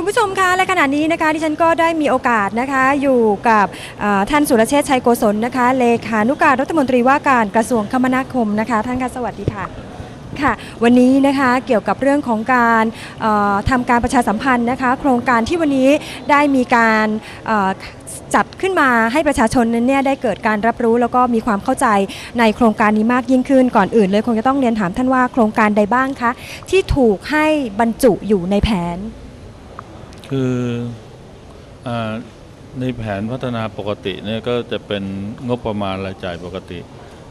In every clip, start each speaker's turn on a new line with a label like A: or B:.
A: คุณผู้ชมคะและขณะนี้นะคะที่ฉันก็ได้มีโอกาสนะคะอยู่กับท่านสุรเชษชัยโกศลนะคะ เลขานุการรัฐมนตรีว่าการกระทรวงคมนาคมนะคะ ท่านคะสวัสดีค่ะค่ะวันนี้นะคะเกี่ยวกับเรื่องของการเอ่อทำการประชาสัมพันธ์นะคะ โครงการที่วันนี้ได้มีการจัดขึ้นมาให้ประชาชนนั้นเนี่ยได้เกิดการรับรู้แล้วก็มีความเข้าใจในโครงการนี้มากยิ่งขึ้นก่อนอื่นเลยคงจะต้องเรียนถามท่านว่าโครงการใดบ้างคะที่ถูกให้บรรจุอยู่ในแผน
B: คืออาในแผนพัฒนาปกติเนี่ยก็จะเป็นงบประมาณรายจ่ายปกติ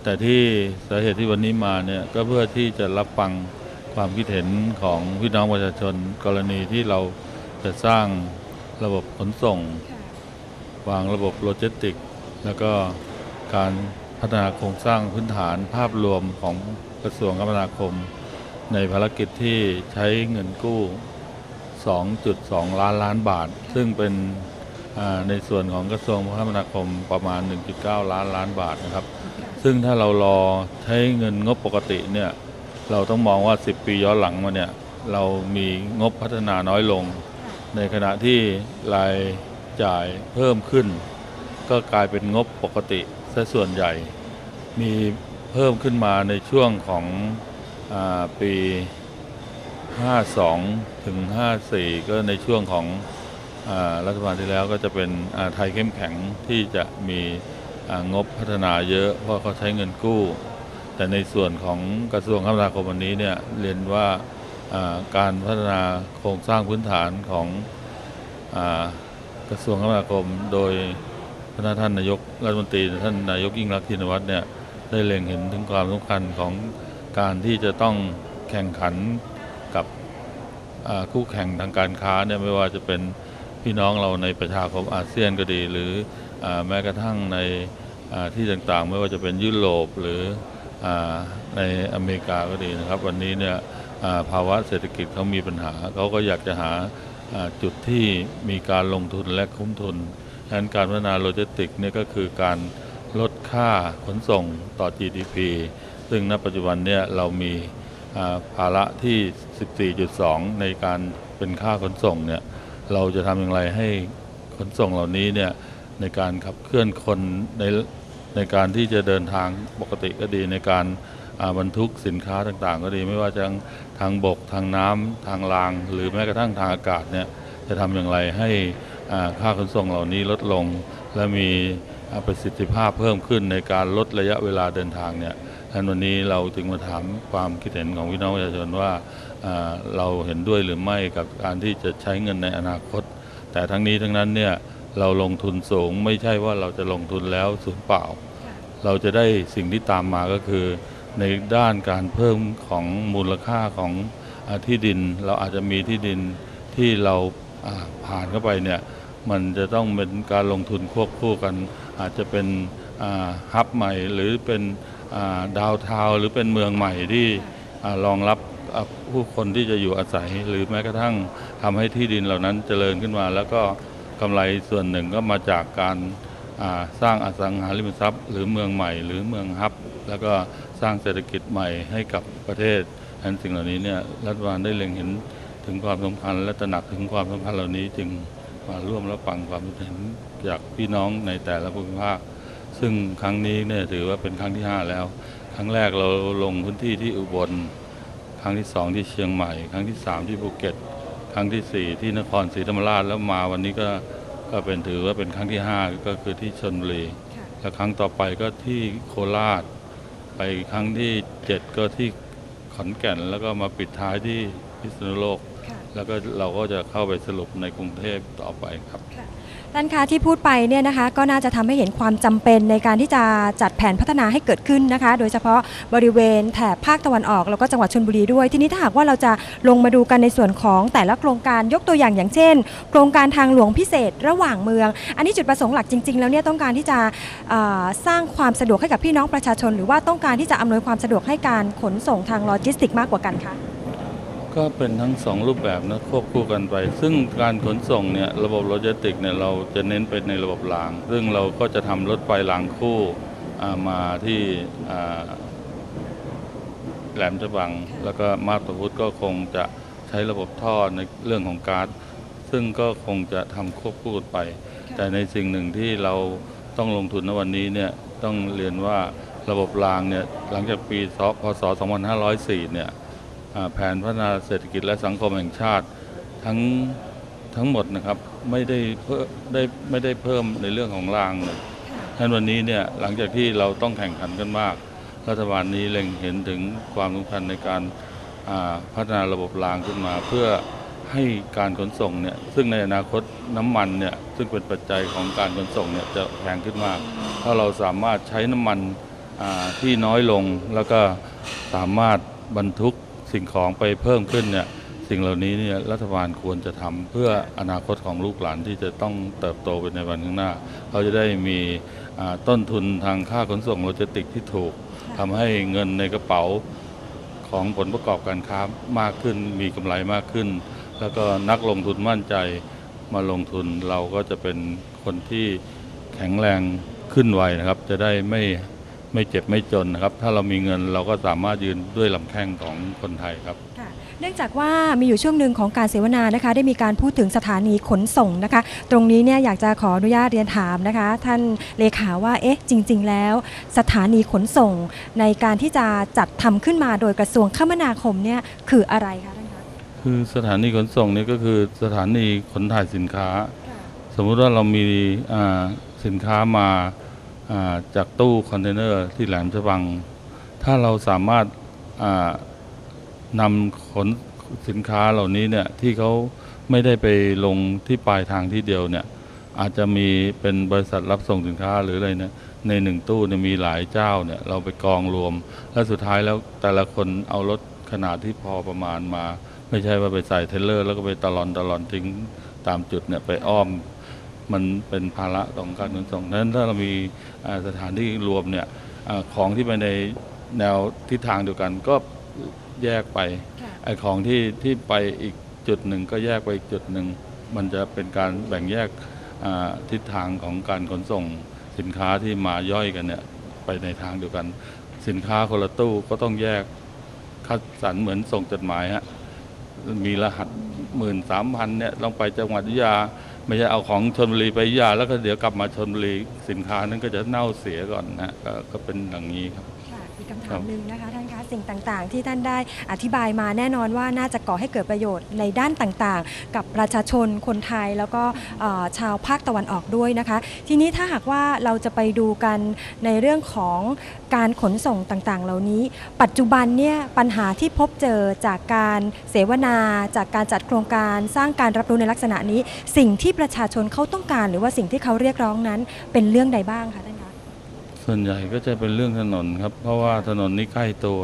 B: แต่ที่สาเหตุที่วันนี้มาเนี่ยก็เพื่อที่จะรับฟังความคิดเห็นของพี่น้องประชาชนกรณีที่เราจะสร้างระบบขนส่ง วางระบบโลจิสติกส์แล้วก็การพัฒนาโครงสร้างพื้นฐานภาพรวมของกระทรวงคมนาคม ในภารกิจที่ใช้เงินกู้ 2.2 ล้านล้านบาท ซึ่งเป็นในส่วนของกระทรวงคมนาคมประมาณ 1.9 ล้านล้านบาทนะครับ ซึ่งถ้าเรารอใช้เงินงบปกติเนี่ยเราต้องมองว่า 10 ปีย้อนหลังมาเนี่ยเรามีงบพัฒนาน้อยลง ในขณะที่รายจ่ายเพิ่มขึ้น ก็กลายเป็นงบปกติซะส่วนใหญ่ มีเพิ่มขึ้นมาในช่วงของอปี 52 ถึง 54 ก็ในช่วงของอรัฐบาลที่แล้วก็จะเป็นไทยเข้มแข็งที่จะมีงบพัฒนาเยอะ เพราะเขาใช้เงินกู้ แต่ในส่วนของกระทรวงคมนาคมวันนี้เนี่ยเรียนว่าการพัฒนาโครงสร้างพื้นฐานของอกระทรวงคมนาคม โดยพระท่านนายกรัฐมนตรีท่านนายกยิ่งรักชินวัตรเนี่ยได้เล็งเห็นถึงความสำคัญของการที่จะต้องแข่งขัน คู่แข่งทางการค้าเนี่ยไม่ว่าจะเป็นพี่น้องเราในประชาคมอาเซียนก็ดี หรืออแม้กระทั่งในที่ต่างๆ ไม่ว่าจะเป็นยุโรปหรืออในอเมริกาก็ดีนะครับ วันนี้เนี่ยภาวะเศรษฐกิจเขามีปัญหาเขาก็อยากจะหาจุดที่มีการลงทุนและคุ้มทุนดังนั้นการพัฒนาโลจิสติกส์เนี่ยก็คือการลดค่าขนส่งต่อ GDP ซึ่งณปัจจุบันเนี่ยเรามีภาระที่ 14.2 ในการเป็นค่าขนส่งเนี่ยเราจะทำอย่างไรให้ขนส่งเหล่านี้เนี่ยในการขับเคลื่อนคนในในการที่จะเดินทางปกติก็ดีในการบรรทุกสินค้าต่างๆ ก็ดีไม่ว่าจะทางบกทางน้ำทางราง หรือแม้กระทั่งทางอากาศเนี่ยจะทำอย่างไรให้ค่าขนส่งเหล่านี้ลดลง และมีประสิทธิภาพเพิ่มขึ้นในการลดระยะเวลาเดินทางเนี่ย ท่านวันนี้เราจึงมาถามความคิดเห็นของพี่น้องประชาชนว่าเราเห็นด้วยหรือไม่กับการที่จะใช้เงินในอนาคต แต่ทั้งนี้ทั้งนั้นเนี่ยเราลงทุนสูงไม่ใช่ว่าเราจะลงทุนแล้วสูญเปล่า เราจะได้สิ่งที่ตามมาก็คือ ในด้านการเพิ่มของมูลค่าของอที่ดิน เราอาจจะมีที่ดินที่เราผ่านเข้าไปเนี่ยมันจะต้องเป็นการลงทุนควบคู่กัน อาจจะเป็นฮับใหม่หรือเป็น ดาวเทาวหรือเป็นเมืองใหม่ที่รองรับผู้คนที่จะอยู่อาศัย หรือแม้กระทั่งทำให้ที่ดินเหล่านั้นเจริญขึ้นมา แล้วก็กำไรส่วนหนึ่งก็มาจากการสร้างอสังหาริมทรัพย์ หรือเมืองใหม่ หรือเมืองฮับ แล้วก็สร้างเศรษฐกิจใหม่ให้กับประเทศอันสิ่งเหล่านี้เนี่ยรัฐบาลได้เล็งเห็นถึงความสำคัญและตระหนักถึงความสำคัญเหล่านี้จึงมาร่วมรับฟังความเห็นจากพี่น้องในแต่ละภูมิภาค ซึ่งครั้งนี้เนี่ยถือว่าเป็นครั้งที่ 5 แล้ว ครั้งแรกเราลงพื้นที่ที่อุบล ครั้งที่สองที่เชียงใหม่ ครั้งที่สามที่ภูเก็ต ครั้งที่สี่ที่นครศรีธรรมราชแล้วมาวันนี้ก็ก็เป็นถือว่าเป็นครั้งที่ห้าก็คือที่ชนบุรีและครั้งต่อไปก็ที่โคราช ไปครั้งที่เจ็ดก็ที่ขอนแก่น แล้วก็มาปิดท้ายที่พิษณุโลก แล้วก็เราก็จะเข้าไปสรุปในกรุงเทพต่อไปครับ
A: ท่านคะที่พูดไปเนี่ยนะคะก็น่าจะทำให้เห็นความจำเป็นในการที่จะจัดแผนพัฒนาให้เกิดขึ้นนะคะ โดยเฉพาะบริเวณแถบภาคตะวันออกแล้วก็จังหวัดชลบุรีด้วย ทีนี้ถ้าหากว่าเราจะลงมาดูกันในส่วนของแต่ละโครงการยกตัวอย่างอย่างเช่น โครงการทางหลวงพิเศษระหว่างเมือง อันนี้จุดประสงค์หลักจริง ๆ แล้วเนี่ยต้องการที่จะสร้างความสะดวกให้กับพี่น้องประชาชน หรือว่าต้องการที่จะอำนวยความสะดวกให้การขนส่งทางโลจิสติกมากกว่ากันคะ
B: ก็เป็นทั้งสองรูปแบบนะควบคู่กันไป ซึ่งการขนส่งเนี่ยระบบโลจิสติกส์เนี่ยเราจะเน้นไปในระบบราง ซึ่งเราก็จะทำรถไฟรางคู่อ่ามาที่อ่าแหลมฉบัง แล้วก็มาบตาพุธก็คงจะใช้ระบบท่อในเรื่องของการซึ่งก็คงจะทำควบคู่กันไป แต่ในสิ่งหนึ่งที่เราต้องลงทุนในวันนี้เนี่ยต้องเรียนว่าระบบรางเนี่ยหลังจากปีศพศ 2504 เนี่ยอ่า แผนพัฒนาเศรษฐกิจและสังคมแห่งชาติทั้งทั้งหมดนะครับไม่ได้เพิ่มได้ไม่ได้เพิ่มในเรื่องของรางเลยฉะนั้นวันนี้เนี่ยหลังจากที่เราต้องแข่งขันกันมาก รัฐบาลนี้เล็งเห็นถึงความสำคัญในการอ่าพัฒนาระบบรางขึ้นมา เพื่อให้การขนส่งเนี่ยซึ่งในอนาคตน้ำมันเนี่ยซึ่งเป็นปัจจัยของการขนส่งเนี่ยจะแพงขึ้นมาก ถ้าเราสามารถใช้น้ำมันอ่าที่น้อยลงแล้วก็สามารถบรรทุก สิ่งของไปเพิ่มขึ้นเนี่ยสิ่งเหล่านี้เนี่ยรัฐบาลควรจะทำเพื่ออนาคตของลูกหลานที่จะต้องเติบโตไปในวันข้างหน้า เขาจะได้มีอ่าต้นทุนทางค่าขนส่งโลจิสติกส์ที่ถูกทำให้เงินในกระเป๋าของผลประกอบการค้ามากขึ้น มีกำไรมากขึ้น แล้วก็นักลงทุนมั่นใจมาลงทุนเราก็จะเป็นคนที่แข็งแรงขึ้นไวนะครับ จะได้ไม่ ไม่เจ็บไม่จนนะครับ ถ้าเรามีเงินเราก็สามารถยืนด้วยลำแข้งของคนไทยครับ
A: ค่ะเนื่องจากว่ามีอยู่ช่วงหนึ่งของการเสวนานะคะ ได้มีการพูดถึงสถานีขนส่งนะคะ ตรงนี้เนี่ยอยากจะขออนุญาตเรียนถามนะคะ ท่านเลขาว่าเอ๊ะจริง ๆ แล้ว สถานีขนส่งในการที่จะจัดทำขึ้นมาโดยกระทรวงคมนาคมเนี่ยคืออะไรคะท่านคะ
B: คือสถานีขนส่งนี่ก็คือสถานีขนถ่ายสินค้า สมมุติว่าเรามีอ่าสินค้ามาอ่า จากตู้คอนเทนเนอร์ที่แหลมฉบัง ถ้าเราสามารถนำขนสินค้าเหล่านี้เนี่ยที่เขาไม่ได้ไปลงที่ปลายทางที่เดียวเนี่ยอาจจะมีเป็นบริษัทรับส่งสินค้าหรืออะไรเนี่ยในหนึ่งตู้เนี่ยมีหลายเจ้าเนี่ยเราไปกองรวม แล้วสุดท้ายแล้วแต่ละคนเอารถขนาดที่พอประมาณมา ไม่ใช่ว่าไปใส่เทเลอร์ แล้วก็ไปตลอนตลอนทิ้งตามจุดเนี่ยไปอ้อม มันเป็นภาระของการขนส่งดังนั้นถ้าเรามีอ่าสถานที่รวมเนี่ยอาของที่ไปในแนวทิศทางเดียวกันก็แยกไป
A: ค่ะ
B: ไอ้ของที่ที่ไปอีกจุดหนึ่งก็แยกไปอีกจุดหนึ่งมันจะเป็นการแบ่งแยกอ่าทิศทางของการขนส่งสินค้าที่มาย่อยกันเนี่ยไปในทางเดียวกัน สินค้าคนละตู้ก็ต้องแยกคัดสรรเหมือนส่งจดหมายฮะมีรหัสหมื่นสามพันเนี่ยต้องไปจังหวัดอยุธยา ไม่ใช่เอาของชนบุรีไปอยุธยาแล้วก็เดี๋ยวกลับมาชนบุรีสินค้านั้นก็จะเน่าเสียก่อนนะฮะกก็เป็นอย่างนี้ครับ
A: ค่ะอีกคำ
B: ครั
A: ถาม
B: บ
A: หนึ่งนะคะท่านคะ สิ่งต่างๆ ที่ท่านได้อธิบายมาแน่นอนว่าน่าจะก่อให้เกิดประโยชน์ในด้านต่างๆ กับประชาชนคนไทยแล้วก็ชาวภาคตะวันออกด้วยนะคะ ทีนี้ถ้าหากว่าเราจะไปดูกันในเรื่องของการขนส่งต่างๆ เหล่านี้ ปัจจุบันเนี่ยปัญหาที่พบเจอจากการเสวนา จากการจัดโครงการสร้างการรับรู้ในลักษณะนี้ สิ่งที่ประชาชนเขาต้องการ หรือว่าสิ่งที่เขาเรียกร้องนั้นเป็นเรื่องใดบ้างคะ
B: ส่วนใหญ่ก็จะเป็นเรื่องถนนครับ เพราะว่าถนนนี่ใกล้ตัว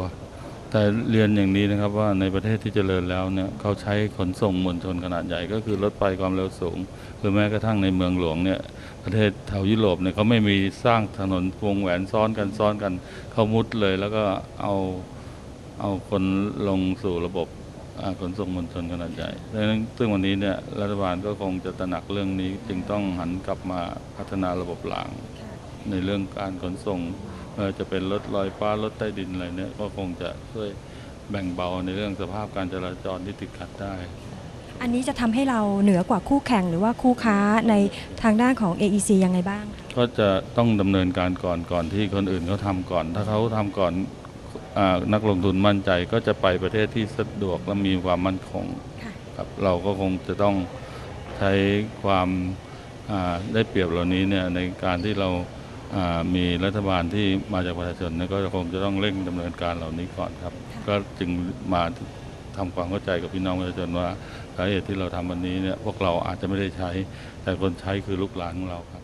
B: แต่เรียนอย่างนี้นะครับว่าในประเทศที่เจริญแล้วเนี่ยเขาใช้ขนส่งมวลชนขนาดใหญ่ ก็คือรถไฟความเร็วสูง หรือแม้กระทั่งในเมืองหลวงเนี่ยประเทศแถวยุโรปเนี่ยเขาไม่มีสร้างถนนวงแหวนซ้อนกันซ้อนกันเขามุดเลย แล้วก็เอาเอาคนลงสู่ระบบขนส่งมวลชนขนาดใหญ่ดังนั้นซึ่งวันนี้เนี่ยรัฐบาลก็คงจะตระหนักเรื่องนี้จึงต้องหันกลับมาพัฒนาระบบราง ในเรื่องการขนส่งไม่ว่าจะเป็นรถลอยฟ้ารถใต้ดินอะไรเนี่ยก็คงจะช่วยแบ่งเบาในเรื่องสภาพการจราจรที่ติดขัดได้
A: อันนี้จะทำให้เราเหนือกว่าคู่แข่งหรือว่าคู่ค้าในทางด้านของ AEC ยังไงบ้างคะ
B: ก็จะต้องดำเนินการก่อนก่อนที่คนอื่นเขาทำก่อน ถ้าเขาทำก่อนอานักลงทุนมั่นใจก็จะไปประเทศที่สะดวกและมีความมั่นคง
A: ค่ะ
B: ครับเราก็คงจะต้องใช้ความอ่าได้เปรียบเหล่านี้เนี่ยในการที่เราอ่า มีรัฐบาลที่มาจากประชาชนเนี่ยก็คงจะต้องเร่งดำเนินการเหล่านี้ก่อนครับ
A: ค่ะ
B: ก็จึงมาทำความเข้าใจกับพี่น้องประชาชนว่าสาเหตุที่เราทำวันนี้เนี่ยพวกเราอาจจะไม่ได้ใช้ แต่คนใช้คือลูกหลานของเราครับ